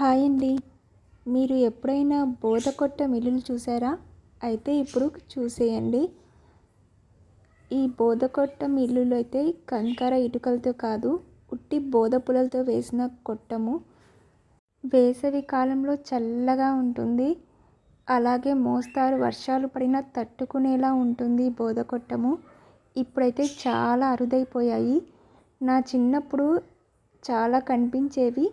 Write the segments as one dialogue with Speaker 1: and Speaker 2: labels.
Speaker 1: Hi అండి. మీరు ఎప్పుడైనా బోధకొట్ట మిల్లులు చూసారా? అయితే ఇప్పుడు చూసేయండి. ఈ బోధకొట్ట మిల్లులు అయితే కంకర ఇటుకలతో కాదు ఉట్టి బోధ పులలతో వేసిన కొట్టము. వేసవి కాలంలో చల్లగా ఉంటుంది. అలాగే మోస్తారు వర్షాలు పడినా తట్టుకునేలా ఉంటుంది బోధకొట్టము ఇప్పుడైతే చాలా అరుదైపోయాయి. నా చిన్నప్పుడు చాలా కనిపించేవి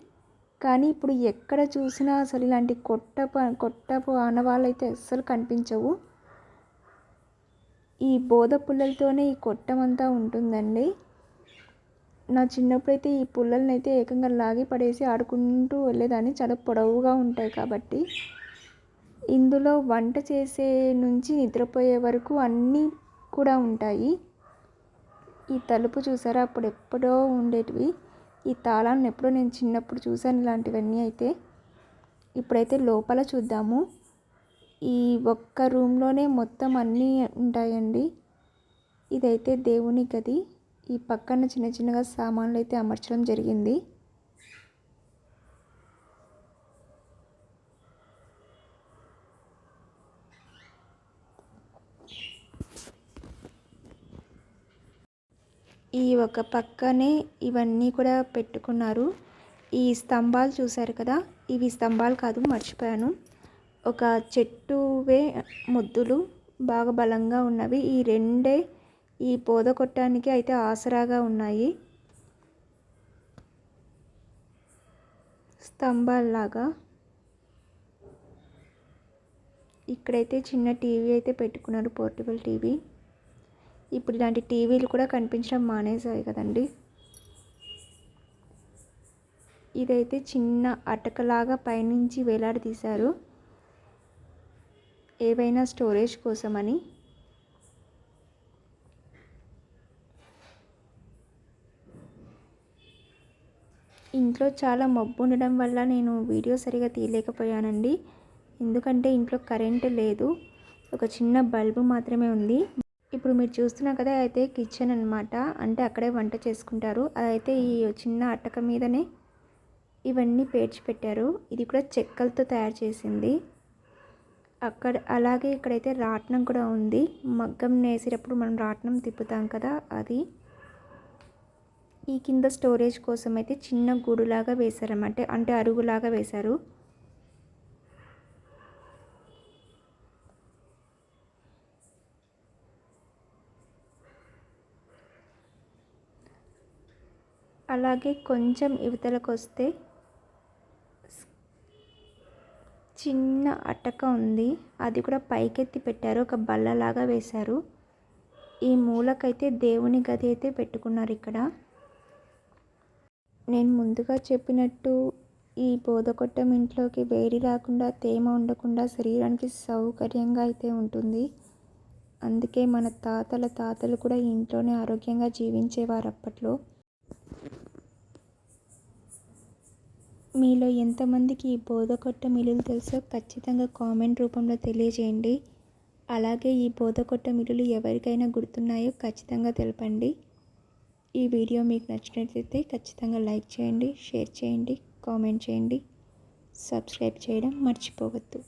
Speaker 1: కానీ ఇప్పుడు ఎక్కడ చూసినా అసలు ఇలాంటి కొట్టపు కొట్టపు ఆనవాళ్ళు అయితే అస్సలు కనిపించవు. ఈ బోధ పుల్లలతోనే ఈ కొట్టమంతా ఉంటుందండి. నా చిన్నప్పుడు అయితే ఈ పుల్లల్ని అయితే ఏకంగా లాగి పడేసి ఆడుకుంటూ వెళ్ళేదాన్ని. చాలా పొడవుగా ఉంటాయి కాబట్టి. ఇందులో వంట చేసే నుంచి నిద్రపోయే వరకు అన్నీ కూడా ఉంటాయి. ఈ తలుపు చూసారా? అప్పుడు ఎప్పుడో ఉండేటివి. ఈ తాళాన్ని ఎప్పుడో నేను చిన్నప్పుడు చూశాను ఇలాంటివన్నీ అయితే. ఇప్పుడైతే లోపల చూద్దాము. ఈ ఒక్క రూమ్లోనే మొత్తం అన్నీ ఉంటాయండి. ఇదైతే దేవుని గది. ఈ పక్కన చిన్న చిన్నగా సామాన్లు అయితే అమర్చడం జరిగింది. ఈ ఒక పక్కనే ఇవన్నీ కూడా పెట్టుకున్నారు. ఈ స్తంభాలు చూశారు కదా? ఇవి స్తంభాలు కాదు మర్చిపోయాను. ఒక చెట్టువే ముద్దులు బాగా బలంగా ఉన్నవి. ఈ రెండే ఈ పోద కొట్టానికి అయితే ఆసరాగా ఉన్నాయి. స్తంభాల్లాగా. ఇక్కడైతే చిన్న టీవీ అయితే పెట్టుకున్నారు పోర్టబుల్ టీవీ. ఇప్పుడు ఇలాంటి టీవీలు కూడా కనిపించడం మానేసాయి కదండి. ఇదైతే చిన్న అటకలాగా పైనుంచి వేలాడదీశారు ఏవైనా స్టోరేజ్ కోసమని. ఇంట్లో చాలా మబ్బు ఉండడం వల్ల నేను వీడియో సరిగా తీయలేకపోయానండి. ఎందుకంటే ఇంట్లో కరెంటు లేదు. ఒక చిన్న బల్బు మాత్రమే ఉంది. ఇప్పుడు మీరు చూస్తున్న కదా అయితే కిచెన్ అనమాట అంటే అక్కడే వంట చేసుకుంటారు. అదైతే ఈ చిన్న అట్టక మీదనే ఇవన్నీ పేర్చి పెట్టారు. ఇది కూడా చెక్కలతో తయారు చేసింది. అక్కడ అలాగే ఇక్కడైతే రాట్నం కూడా ఉంది. మగ్గం నేసేటప్పుడు మనం రాట్నం తిప్పుతాం కదా అది. ఈ కింద స్టోరేజ్ కోసం అయితే చిన్న గూడులాగా వేశారన్నమాట. అంటే అరుగులాగా వేశారు. అలాగే కొంచెం ఇవతలకు వస్తే చిన్న అటక ఉంది. అది కూడా పైకెత్తి పెట్టారు. ఒక బల్లలాగా వేశారు. ఈ మూలకైతే దేవుని గది అయితే పెట్టుకున్నారు ఇక్కడ. నేను ముందుగా చెప్పినట్టు ఈ బోధకొట్టం ఇంట్లోకి వేడి రాకుండా తేమ ఉండకుండా శరీరానికి సౌకర్యంగా అయితే ఉంటుంది. అందుకే మన తాతల తాతలు కూడా ఇంట్లోనే ఆరోగ్యంగా జీవించేవారు అప్పట్లో. మీలో ఎంతమందికి ఈ బోధకొట్ట మిల్లులు తెలుసో ఖచ్చితంగా కామెంట్ రూపంలో తెలియజేయండి. అలాగే ఈ బోధకొట్ట మిల్లులు ఎవరికైనా గుర్తున్నాయో ఖచ్చితంగా తెలపండి. ఈ వీడియో మీకు నచ్చినట్లయితే ఖచ్చితంగా లైక్ చేయండి షేర్ చేయండి కామెంట్ చేయండి. సబ్స్క్రైబ్ చేయడం మర్చిపోవద్దు.